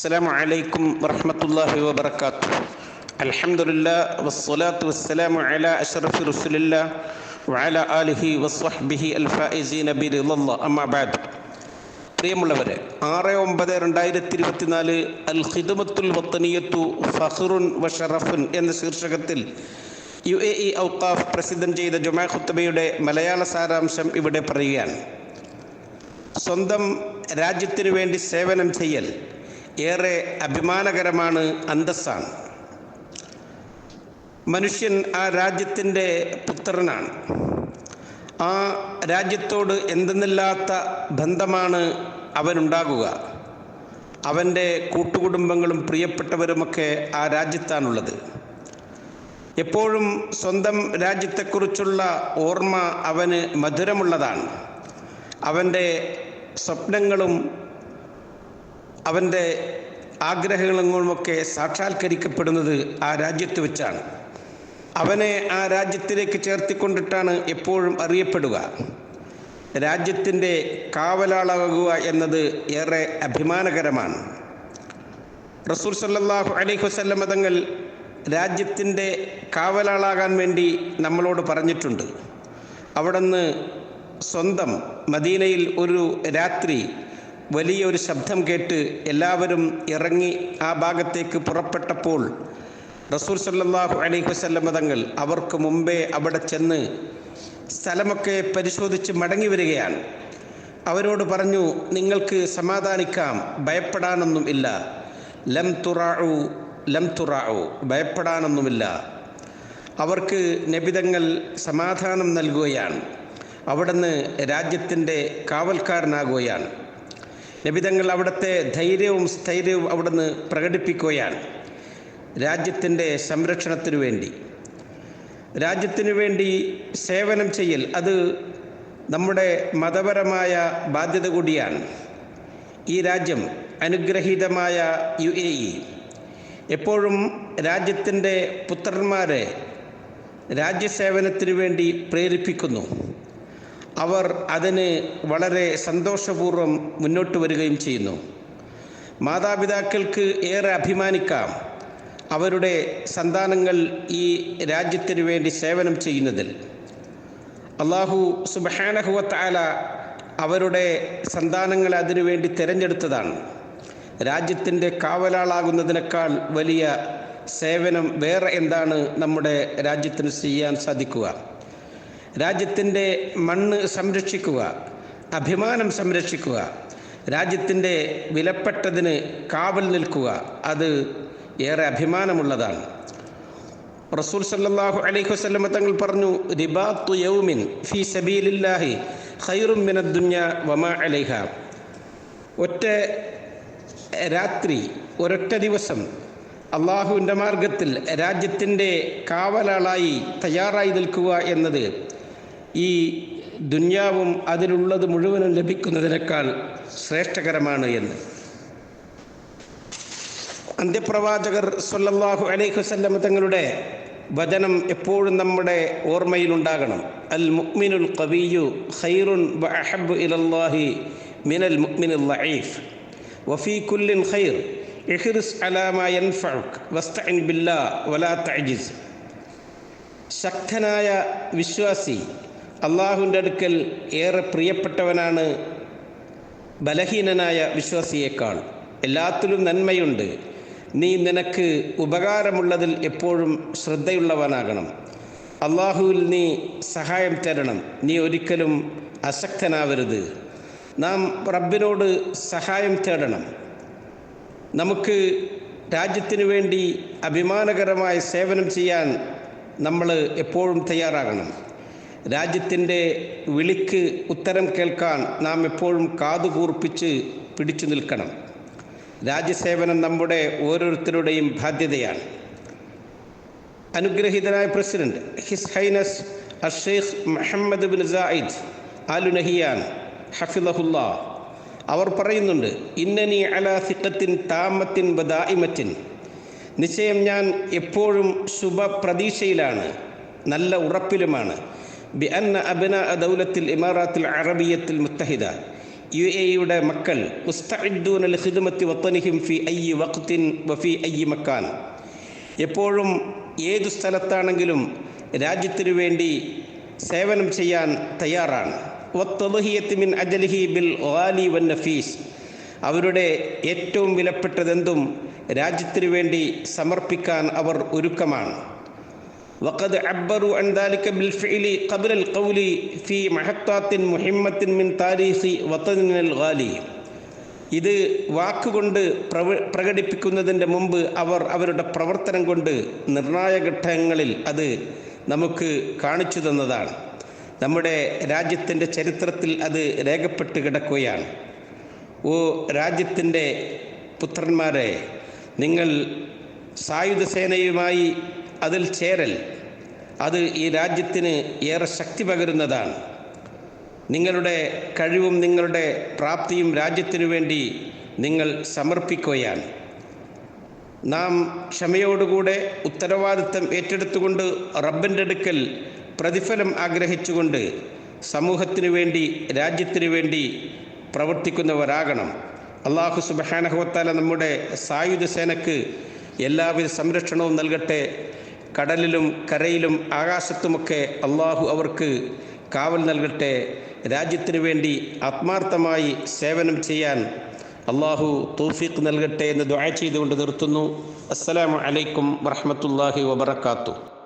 السلام عليكم ورحمة الله وبركاته الحمد لله والصلاة والسلام على أشرف رسول الله وعلى آله وصحبه الفائزين برضا الله أما بعد പ്രിയമുള്ളവരെ ആറ് ഒമ്പത് രണ്ടായിരത്തി ഇരുപത്തിനാല് അൽ ഖിദമത്തുൽ വത്തനിയത്തു ഫഹ്റുൻ വഷറഫുൻ എന്ന ശീർഷകത്തിൽ യു എ ഇ ഔത്താഫ് പ്രസിദ്ധം ചെയ്ത ജുമാ ഖുത്തബയുടെ മലയാള സാരാംശം ഇവിടെ പറയുകയാണ് സ്വന്തം രാജ്യത്തിനു വേണ്ടി സേവനം ചെയ്യൽ ഏറെ അഭിമാനകരമാണ് അന്തസ്സാണ്. മനുഷ്യൻ ആ രാജ്യത്തിന്റെ പുത്രനാണ്. ആ രാജ്യത്തോട് എന്തെന്നില്ലാത്ത ബന്ധമാണ് അവനുണ്ടാകുക. അവന്റെ കൂട്ടുകുടുംബങ്ങളും പ്രിയപ്പെട്ടവരുമൊക്കെ ആ രാജ്യത്താണുള്ളത്. എപ്പോഴും സ്വന്തം രാജ്യത്തെക്കുറിച്ചുള്ള ഓർമ്മ അവന് മധുരമുള്ളതാണ്. അവന്റെ സ്വപ്നങ്ങളും അവന്റെ ആഗ്രഹങ്ങളുമൊക്കെ സാക്ഷാത്കരിക്കപ്പെടുന്നത് ആ രാജ്യത്ത് വെച്ചാണ്. അവനെ ആ രാജ്യത്തിലേക്ക് ചേർത്തിക്കൊണ്ടിട്ടാണ് എപ്പോഴും അറിയപ്പെടുക. രാജ്യത്തിന്റെ കാവലാളാകുക എന്നത് ഏറെ അഭിമാനകരമാണ്. റസൂൽ സല്ലാഹു അലൈഹി വസല്ലം മതങ്ങൾ രാജ്യത്തിന്റെ കാവലാളാകാൻ വേണ്ടി നമ്മളോട് പറഞ്ഞിട്ടുണ്ട്. അവിടുന്ന് സ്വന്തം മദീനയിൽ ഒരു രാത്രി വലിയൊരു ശബ്ദം കേട്ട് എല്ലാവരും ഇറങ്ങി ആ ഭാഗത്തേക്ക് പുറപ്പെട്ടപ്പോൾ റസൂൽ സല്ലാഹു അലൈഹി വസല്ലം തങ്ങൾ അവർക്ക് മുമ്പേ അവിടെ ചെന്ന് സ്ഥലമൊക്കെ പരിശോധിച്ച് മടങ്ങി വരികയാണ്. അവരോട് പറഞ്ഞു നിങ്ങൾക്ക് സമാധാനിക്കാം ഭയപ്പെടാനൊന്നും ഇല്ല. ലം തുറാഴു ലം തുറാഴു ഭയപ്പെടാനൊന്നുമില്ല. അവർക്ക് നബിതങ്ങൾ സമാധാനം നൽകുകയാണ്. അവിടുന്ന് രാജ്യത്തിന്റെ കാവൽക്കാരനാകുകയാണ്. നബിതങ്ങൾ അവിടുത്തെ ധൈര്യവും സ്ഥൈര്യവും അവിടുന്ന് പ്രകടിപ്പിക്കുകയാണ്. രാജ്യത്തിന്റെ സംരക്ഷണത്തിനു വേണ്ടി. രാജ്യത്തിനു വേണ്ടി സേവനം ചെയ്യൽ അത് നമ്മുടെ മതപരമായ ബാധ്യത കൂടിയാണ്. ഈ രാജ്യം അനുഗ്രഹീതമായ യു എ ഇ. എപ്പോഴും രാജ്യത്തിന്റെ പുത്രന്മാരെ രാജ്യസേവനത്തിനു വേണ്ടി പ്രേരിപ്പിക്കുന്നു. അവർ അതിന് വളരെ സന്തോഷപൂർവം മുന്നോട്ട് വരികയും ചെയ്യുന്നു. മാതാപിതാക്കൾക്ക് ഏറെ അഭിമാനിക്കാം അവരുടെ സന്താനങ്ങൾ ഈ രാജ്യത്തിനു വേണ്ടി സേവനം ചെയ്യുന്നതിൽ. അള്ളാഹു സുബാനഹുവത്താല അവരുടെ സന്താനങ്ങളെ അതിനുവേണ്ടി തിരഞ്ഞെടുത്തതാണ്. രാജ്യത്തിന്റെ കാവലാളാകുന്നതിനേക്കാൾ വലിയ സേവനം വേറെ എന്താണ് നമ്മുടെ രാജ്യത്തിന് ചെയ്യാൻ സാധിക്കുക. രാജ്യത്തിന്റെ മണ്ണ് സംരക്ഷിക്കുക അഭിമാനം സംരക്ഷിക്കുക രാജ്യത്തിന്റെ വിലപ്പെട്ടതിന് കാവൽ നിൽക്കുക അത് ഏറെ അഭിമാനമുള്ളതാണ്. റസൂൽ സല്ലാഹു അലൈഹി വസ്ലമ തങ്ങൾ പറഞ്ഞു റിബാത്തു യൗമിൻ ഫി സബീലില്ലാഹി ഖൈറും മിനദ് ദുനിയ വമാ അലൈഹ. ഒറ്റ രാത്രി ഒരൊറ്റ ദിവസം അള്ളാഹുവിന്റെ മാർഗത്തിൽ രാജ്യത്തിന്റെ കാവലാളായി തയ്യാറായി നിൽക്കുക എന്നത് ഈ ദുന്യാവും അതിലുള്ളത് മുഴുവനും ലഭിക്കുന്നതിനേക്കാൾ ശ്രേഷ്ഠകരമാണ് എന്ന്. അന്ത്യപ്രവാചകർ സല്ലാഹു അലൈഹി വസല്ലം തങ്ങളുടെ വചനം എപ്പോഴും നമ്മുടെ ഓർമ്മയിലുണ്ടാകണം. അൽ മുഅ്മിനുൽ കവിയു ഖൈറുൻ വ അഹബ്ബു ഇലല്ലാഹി മിനൽ മുക്മിനുൽ ലഈഫ്. വഫീ കുല്ലിൻ ഖൈർ. ഇഹ്റിസ് അലാ മാ യൻഫഉക്. വസ്തഇൻ ബില്ലാ വലാ തഅജിസ്. ശക്തനായ വിശ്വാസി അള്ളാഹുവിന്റെ അടുക്കൽ ഏറെ പ്രിയപ്പെട്ടവനാണ് ബലഹീനനായ വിശ്വാസിയേക്കാൾ. എല്ലാത്തിലും നന്മയുണ്ട്. നീ നിനക്ക് ഉപകാരമുള്ളതിൽ എപ്പോഴും ശ്രദ്ധയുള്ളവനാകണം. അള്ളാഹുവിൽ നീ സഹായം തരണം. നീ ഒരിക്കലും അശക്തനാവരുത്. നാം റബ്ബിനോട് സഹായം തേടണം. നമുക്ക് രാജ്യത്തിനു വേണ്ടി അഭിമാനകരമായ സേവനം ചെയ്യാൻ നമ്മൾ എപ്പോഴും തയ്യാറാകണം. രാജ്യത്തിന്റെ വിളിക്ക് ഉത്തരം കേൾക്കാൻ നാം എപ്പോഴും കാതുകൂർപ്പിച്ച് പിടിച്ചു നിൽക്കണം. രാജ്യസേവനം നമ്മുടെ ഓരോരുത്തരുടെയും ബാധ്യതയാണ്. അനുഗ്രഹീതനായ പ്രസിഡന്റ് ഹിസ് ഹൈനസ് അഷേഖ് Mohamed bin Zayed Al Nahyan ഹഫിദഹുല്ല. അവർ പറയുന്നുണ്ട് ഇന്നനി അല സിക്കത്തിൻ താമത്തിൻ ബദായിമത്തിൻ നിശ്ചയം ഞാൻ എപ്പോഴും ശുഭപ്രതീക്ഷയിലാണ് നല്ല ഉറപ്പിലുമാണ്. ബി അന്ന അബന ദൗലത്തിൽ ഇമാറാത്തിൽ അറബിയത്തിൽ മുത്തഹിദ യു എയുടെ മക്കൾ മുസ്തഇദ്ദൂന ലിഖിദ്മത്തി വത്തനിഹിം ഫി അയ്യി വഖ്തിൻ വഫി അയ്യി മക്കാൻ. എപ്പോഴും ഏതു സ്ഥലത്താണെങ്കിലും രാജ്യത്തിനു വേണ്ടി സേവനം ചെയ്യാൻ തയ്യാറാണ്. മിൻ അജലിഹി ബിൽ ഗാലി വൻ നഫീസ്. അവരുടെ ഏറ്റവും വിലപ്പെട്ടതെന്തും രാജ്യത്തിനു വേണ്ടി സമർപ്പിക്കാൻ അവർ ഒരുക്കമാണ്. وقد عبروا عن ذلك بالفعل قبل القول في محطات مهمة من تاريخ وطننا الغالي ഇത് വാക്കുകൊണ്ട് പ്രവ പ്രകടിപ്പിക്കുന്നതിൻ്റെ മുമ്പ് അവർ അവരുടെ പ്രവർത്തനം കൊണ്ട് നിർണായക ഘട്ടങ്ങളിൽ അത് നമുക്ക് കാണിച്ചു തന്നതാണ് നമ്മുടെ രാജ്യത്തിൻ്റെ ചരിത്രത്തിൽ അത് രേഖപ്പെട്ട് കിടക്കുകയാണ് ഓ രാജ്യത്തിൻ്റെ പുത്രന്മാരെ നിങ്ങൾ സായുധ സേനയുമായി അതിൽ ചേരൽ. അത് ഈ രാജ്യത്തിന് ഏറെ ശക്തി പകരുന്നതാണ്. നിങ്ങളുടെ കഴിവും നിങ്ങളുടെ പ്രാപ്തിയും രാജ്യത്തിനു വേണ്ടി നിങ്ങൾ സമർപ്പിക്കുകയാണ്. നാം ക്ഷമയോടുകൂടെ ഉത്തരവാദിത്തം ഏറ്റെടുത്തുകൊണ്ട് റബ്ബിന്റെ അടുക്കൽ പ്രതിഫലം ആഗ്രഹിച്ചുകൊണ്ട് സമൂഹത്തിനു വേണ്ടി രാജ്യത്തിനു വേണ്ടി പ്രവർത്തിക്കുന്നവരാകണം. അള്ളാഹു സുബഹാനഹുവത്താല നമ്മുടെ സായുധ സേനക്ക് എല്ലാവിധ സംരക്ഷണവും നൽകട്ടെ. കടലിലും കരയിലും ആകാശത്തുമൊക്കെ അള്ളാഹു അവർക്ക് കാവൽ നൽകട്ടെ. രാജ്യത്തിനു വേണ്ടി ആത്മാർത്ഥമായി സേവനം ചെയ്യാൻ അള്ളാഹു തൗഫീഖ് നൽകട്ടെ എന്ന് ദുആ ചെയ്തുകൊണ്ട് നിർത്തുന്നു. അസ്സലാമു അലൈക്കും വറഹ്മത്തുള്ളാഹി വബറകാതുഹു.